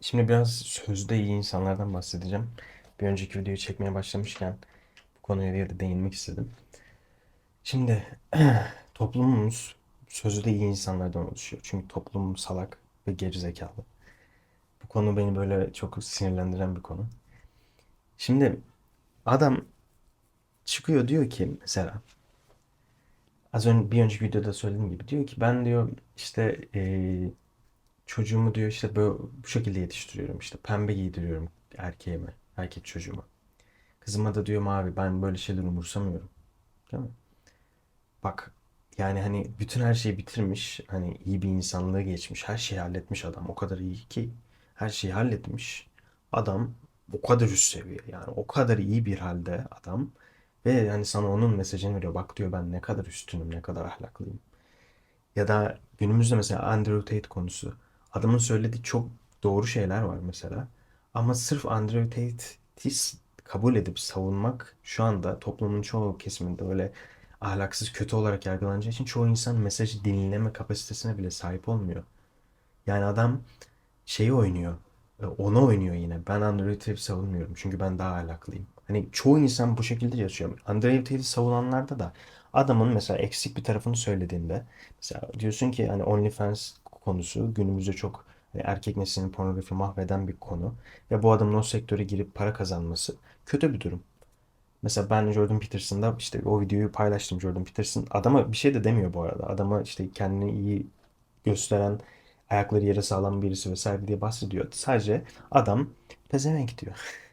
Şimdi biraz sözde iyi insanlardan bahsedeceğim. Bir önceki videoyu çekmeye başlamışken bu konuya bir de değinmek istedim. Şimdi toplumumuz sözde iyi insanlardan oluşuyor. Çünkü toplum salak ve gerizekalı. Bu konu beni böyle çok sinirlendiren bir konu. Şimdi adam çıkıyor diyor ki mesela az önce bir önceki videoda söylediğim gibi diyor ki ben diyor işte eee, çocuğumu diyor işte böyle bu şekilde yetiştiriyorum işte pembe giydiriyorum erkeğime erkek çocuğuma. Kızıma da diyor mavi ben böyle şeyler umursamıyorum. Değil mi? Bak yani hani bütün her şeyi bitirmiş hani iyi bir insanlığı geçmiş her şeyi halletmiş adam o kadar iyi ki her şeyi halletmiş adam o kadar üst seviye yani o kadar iyi bir halde adam ve yani sana onun mesajını veriyor bak diyor ben ne kadar üstünüm ne kadar ahlaklıyım. Ya da günümüzde mesela Andrew Tate konusu. Adamın söylediği çok doğru şeyler var mesela. Ama sırf Andrew Tate'i kabul edip savunmak şu anda toplumun çoğu kesiminde öyle ahlaksız, kötü olarak yargılanacağı için çoğu insan mesajı dinleme kapasitesine bile sahip olmuyor. Yani adam şeyi oynuyor. e, Onu oynuyor yine. Ben Andrew Tate'i savunmuyorum. Çünkü ben daha ahlaklıyım. Hani çoğu insan bu şekilde yaşıyor. Andrew Tate'i savunanlarda da adamın mesela eksik bir tarafını söylediğinde mesela diyorsun ki hani OnlyFans konusu günümüzde çok hani erkek neslinin pornografi mahveden bir konu ve bu adamın o sektöre girip para kazanması kötü bir durum. Mesela ben Jordan Peterson'da işte o videoyu paylaştım Jordan Peterson. Adama bir şey de demiyor bu arada. Adama işte kendini iyi gösteren, ayakları yere sağlam birisi vesaire diye bahsediyor. Sadece adam pezevenk diyor.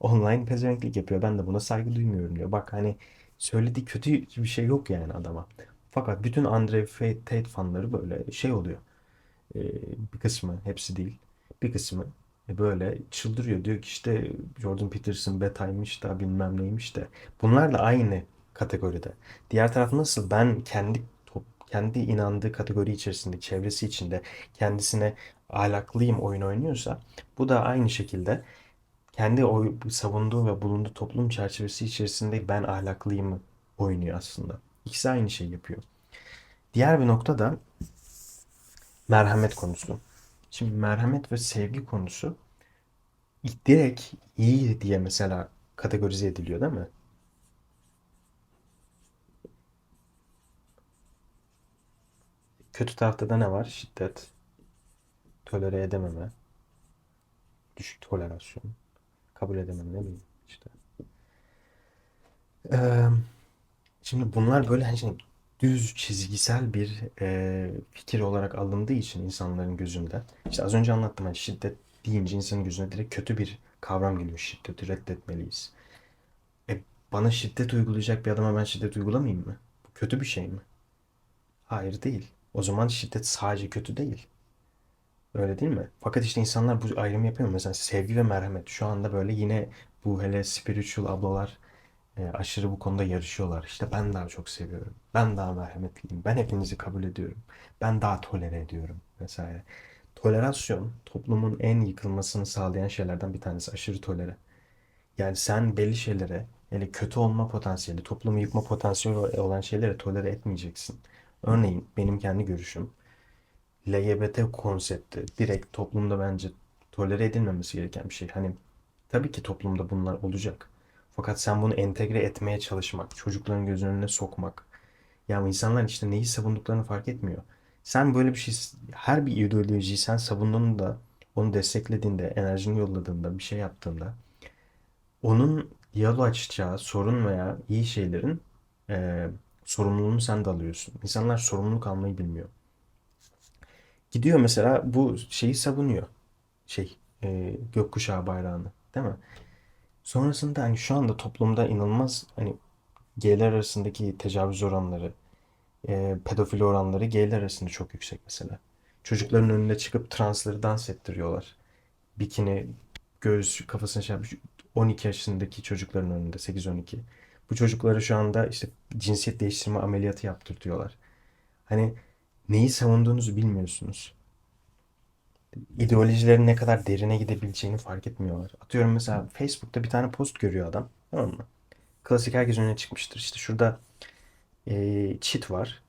Online pezevenklik yapıyor. Ben de buna saygı duymuyorum diyor. Bak hani söylediği kötü bir şey yok yani adama. Fakat bütün Andre Tate fanları böyle şey oluyor. Ee, bir kısmı, hepsi değil. Bir kısmı böyle çıldırıyor. Diyor ki işte Jordan Peterson betaymış da bilmem neymiş de. Bunlar da aynı kategoride. Diğer taraf nasıl? Ben kendi top, kendi inandığı kategori içerisinde, çevresi içinde kendisine ahlaklıyım oyun oynuyorsa bu da aynı şekilde kendi oy, savunduğu ve bulunduğu toplum çerçevesi içerisinde ben ahlaklıyım oynuyor aslında. İkisi aynı şey yapıyor. Diğer bir nokta da merhamet konusu. Şimdi merhamet ve sevgi konusu direkt iyi diye mesela kategorize ediliyor değil mi? Kötü tarafta da ne var? Şiddet, tolere edememe, düşük tolerasyon, kabul edememe ne bileyim işte. Ee, şimdi bunlar böyle hani şey, düz çizgisel bir e, fikir olarak alındığı için insanların gözünde. İşte az önce anlattım hani şiddet deyince insanın gözüne direkt kötü bir kavram geliyor. Şiddeti reddetmeliyiz. E, bana şiddet uygulayacak bir adama ben şiddet uygulamayayım mı? Bu kötü bir şey mi? Hayır değil. O zaman şiddet sadece kötü değil. Öyle değil mi? Fakat işte insanlar bu ayrımı yapıyor. Mesela sevgi ve merhamet. Şu anda böyle yine bu hele spiritual ablalar e, aşırı bu konuda yarışıyorlar. İşte ben daha çok seviyorum. Ben daha merhametliyim. Ben hepinizi kabul ediyorum. Ben daha tolere ediyorum vesaire. Tolerasyon toplumun en yıkılmasını sağlayan şeylerden bir tanesi. Aşırı tolere. Yani sen belli şeylere, hele kötü olma potansiyeli, toplumu yıkma potansiyeli olan şeylere tolere etmeyeceksin. Örneğin benim kendi görüşüm. LGBT konsepti direkt toplumda bence tolere edilmemesi gereken bir şey. Hani tabii ki toplumda bunlar olacak. Fakat sen bunu entegre etmeye çalışmak, çocukların gözünün önüne sokmak. Yani insanlar işte neyi savunduklarını fark etmiyor. Sen böyle bir şey, her bir ideolojiyi sen savunduğunda, onu desteklediğinde, enerjini yolladığında, bir şey yaptığında, onun yol açacağı sorun veya iyi şeylerin eee, sorumluluğunu sen de alıyorsun. İnsanlar sorumluluk almayı bilmiyor. Gidiyor mesela bu şeyi savunuyor. Şey, e, gökkuşağı bayrağını, değil mi? Sonrasında hani şu anda toplumda inanılmaz hani gayler arasındaki tecavüz oranları, e, pedofili oranları gayler arasında çok yüksek mesela. Çocukların önünde çıkıp transları dans ettiriyorlar. Bikini, göğüs kafasına şey yapmış 12 yaşındaki çocukların önünde 8-12. Bu çocuklara şu anda işte cinsiyet değiştirme ameliyatı yaptırtıyorlar. Hani neyi savunduğunuzu bilmiyorsunuz. ideolojilerin ne kadar derine gidebileceğini fark etmiyorlar. Atıyorum mesela Facebook'ta bir tane post görüyor adam. Tamam mı? Klasik herkes önüne çıkmıştır. İşte şurada eee, çit var.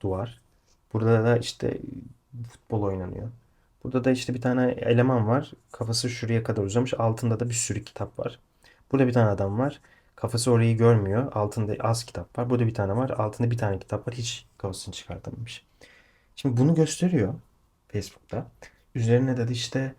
Duvar. Burada da işte futbol oynanıyor. Burada da işte bir tane eleman var. Kafası şuraya kadar uzamış. Altında da bir sürü kitap var. Burada bir tane adam var. Kafası orayı görmüyor. Altında az kitap var. Burada bir tane var. Altında bir tane kitap var. Hiç kafasını çıkartamamış. Şimdi bunu gösteriyor Facebook'ta. Üzerine de işte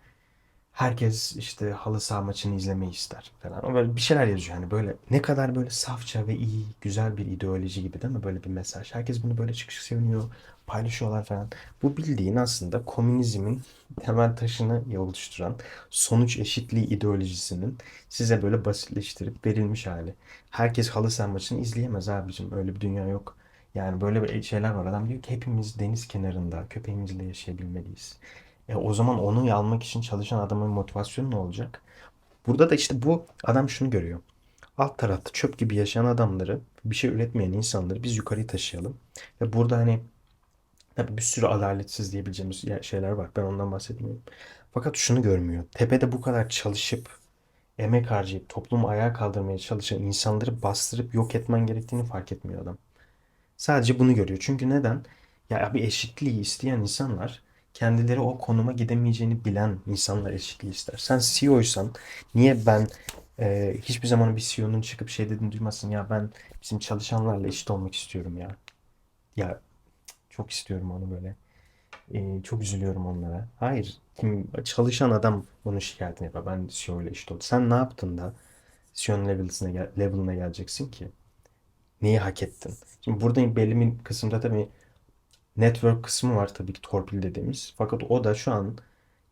herkes işte halı saha maçını izlemeyi ister falan. O böyle bir şeyler yazıyor hani böyle ne kadar böyle safça ve iyi, güzel bir ideoloji gibi değil mi? Böyle bir mesaj. Herkes bunu böyle çıkış seviniyor, paylaşıyorlar falan. Bu bildiğin aslında komünizmin temel taşını oluşturan sonuç eşitliği ideolojisinin size böyle basitleştirip verilmiş hali. Herkes halı saha maçını izleyemez abicim. Öyle bir dünya yok. Yani böyle bir şeyler var. Adam diyor ki hepimiz deniz kenarında köpeğimizle yaşayabilmeliyiz. E, o zaman onu almak için çalışan adamın motivasyonu ne olacak? Burada da işte bu adam şunu görüyor. Alt tarafta çöp gibi yaşayan adamları, bir şey üretmeyen insanları biz yukarıya taşıyalım. Ve burada hani tabii bir sürü adaletsiz diyebileceğimiz şeyler var. Ben ondan bahsetmiyorum. Fakat şunu görmüyor. Tepede bu kadar çalışıp, emek harcayıp, toplumu ayağa kaldırmaya çalışan insanları bastırıp yok etmen gerektiğini fark etmiyor adam. Sadece bunu görüyor. Çünkü neden? Ya bir eşitliği isteyen insanlar kendileri o konuma gidemeyeceğini bilen insanlar eşitliği ister. Sen CEO'ysan niye ben e, hiçbir zaman bir CEO'nun çıkıp şey dediğini duymazsın ya ben bizim çalışanlarla eşit olmak istiyorum ya. Ya çok istiyorum onu böyle. E, çok üzülüyorum onlara. Hayır. Kim, çalışan adam bunun şikayetini yapar. Ben CEO ile eşit oldum. Sen ne yaptın da CEO'nun level'ına, level'ına geleceksin ki? Neyi hak ettin? Şimdi burada belli bir kısımda tabii network kısmı var tabii ki torpil dediğimiz. Fakat o da şu an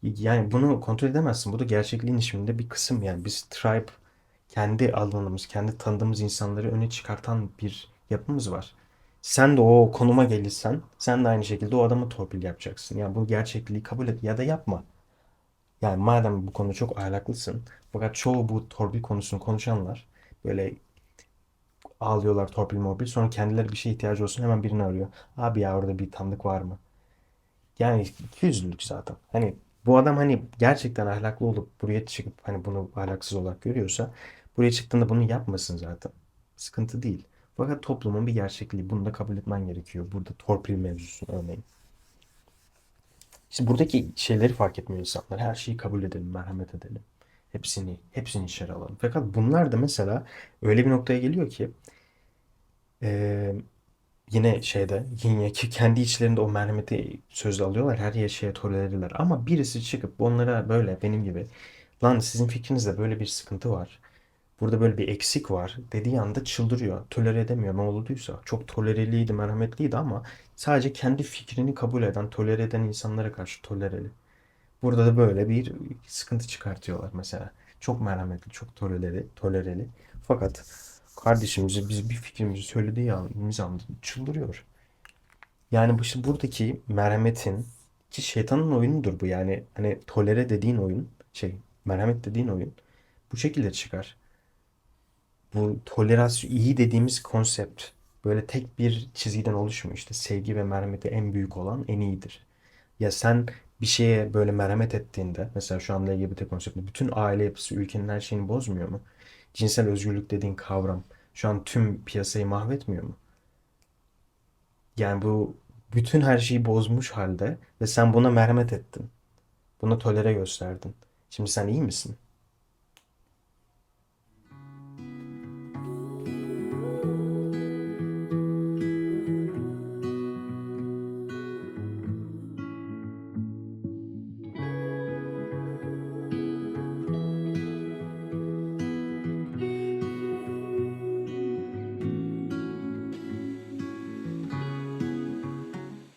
yani bunu kontrol edemezsin. Bu da gerçekliğin işiminde bir kısım yani biz tribe kendi alanımız, kendi tanıdığımız insanları öne çıkartan bir yapımız var. Sen de o konuma gelirsen sen de aynı şekilde o adamı torpil yapacaksın. Yani bu gerçekliği kabul et ya da yapma. Yani madem bu konuda çok ahlaklısın fakat çoğu bu torpil konusunu konuşanlar böyle Ağlıyorlar torpil morpil. Sonra kendileri bir şeye ihtiyacı olsun hemen birini arıyor. Abi ya orada bir tanıdık var mı? Yani ikiyüzlülük zaten. Hani bu adam hani gerçekten ahlaklı olup buraya çıkıp hani bunu ahlaksız olarak görüyorsa buraya çıktığında bunu yapmasın zaten. Sıkıntı değil. Fakat toplumun bir gerçekliği. Bunu da kabul etmen gerekiyor. Burada torpil mevzusu örneğin. İşte buradaki şeyleri fark etmiyor insanlar. Her şeyi kabul edelim, merhamet edelim. Hepsini, hepsini içeri alalım. Fakat bunlar da mesela öyle bir noktaya geliyor ki Ee, yine şeyde yine ki kendi içlerinde o merhameti sözde alıyorlar. Her şeye tolere Ama birisi çıkıp onlara böyle benim gibi lan sizin fikrinizde böyle bir sıkıntı var. Burada böyle bir eksik var dediği anda çıldırıyor. Tolere edemiyor ne olduysa. Çok tolereliydi, merhametliydi ama sadece kendi fikrini kabul eden, tolere eden insanlara karşı tolereli. Burada da böyle bir sıkıntı çıkartıyorlar mesela. Çok merhametli, çok tolereli, tolereli. Fakat kardeşimize biz bir fikrimizi söylediği an- anda çıldırıyor. Yani işte buradaki merhametin ki şeytanın oyunudur bu yani hani tolere dediğin oyun şey merhamet dediğin oyun bu şekilde çıkar. Bu tolerasyon iyi dediğimiz konsept böyle tek bir çizgiden oluşmuyor işte sevgi ve merhameti en büyük olan en iyidir. Ya sen bir şeye böyle merhamet ettiğinde mesela şu an LGBT konseptinde bütün aile yapısı ülkenin her şeyini bozmuyor mu? Cinsel özgürlük dediğin kavram şu an tüm piyasayı mahvetmiyor mu? Yani bu bütün her şeyi bozmuş halde ve sen buna merhamet ettin. Buna tolere gösterdin. Şimdi sen iyi misin?